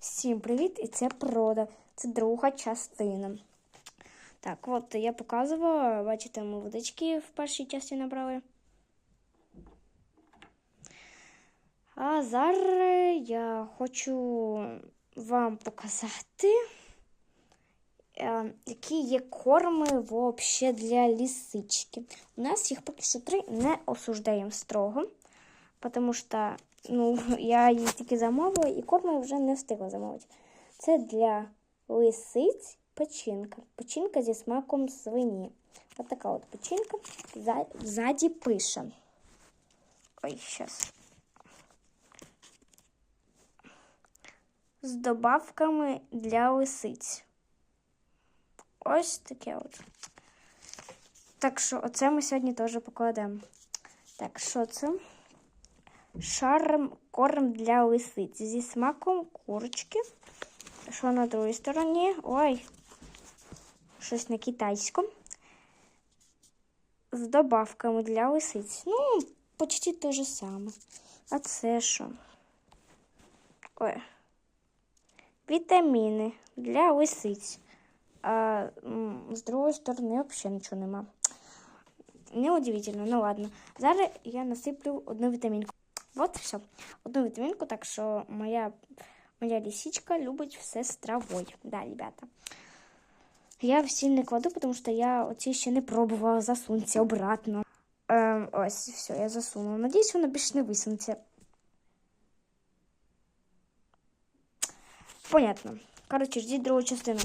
Всім привіт! І це прода. Це друга частина. Так, от я показувала, бачите, ми водички в першій частині набрали. А зараз я хочу вам показати, е, які є корми вообще для лисички. У нас їх поки що три не осуждаємо строго, тому що ну, я її тільки замовила і корми вже не встигла замовити. Це для лисиць печінка. Печінка зі смаком свині. Ось така от печінка. За- Ззаді пише. Ой, щас. З добавками для лисиць. Ось таке от. Так що оце ми сьогодні теж покладемо. Так, що це? Шарм корм для лисиць зі смаком курочки. Що на другій стороні? Ой, щось на китайському. З добавками для лисиць. Ну, почти те же саме. А це що? Ой. Вітаміни для лисиць. А з другої сторони взагалі нічого нема. Неудивительно, ну ладно. Зараз я насиплю одну вітамінку. Вот все. Одну вітамінку, так що моя, моя лисичка любить все з травою. Да, ребята. Я всі не кладу, тому що я оці ще не пробувала засунься обратно. Ем, ось, все, я засунула. Надіюсь, воно більше не висунеться. Понятно. Коротше, ждіть другу частину.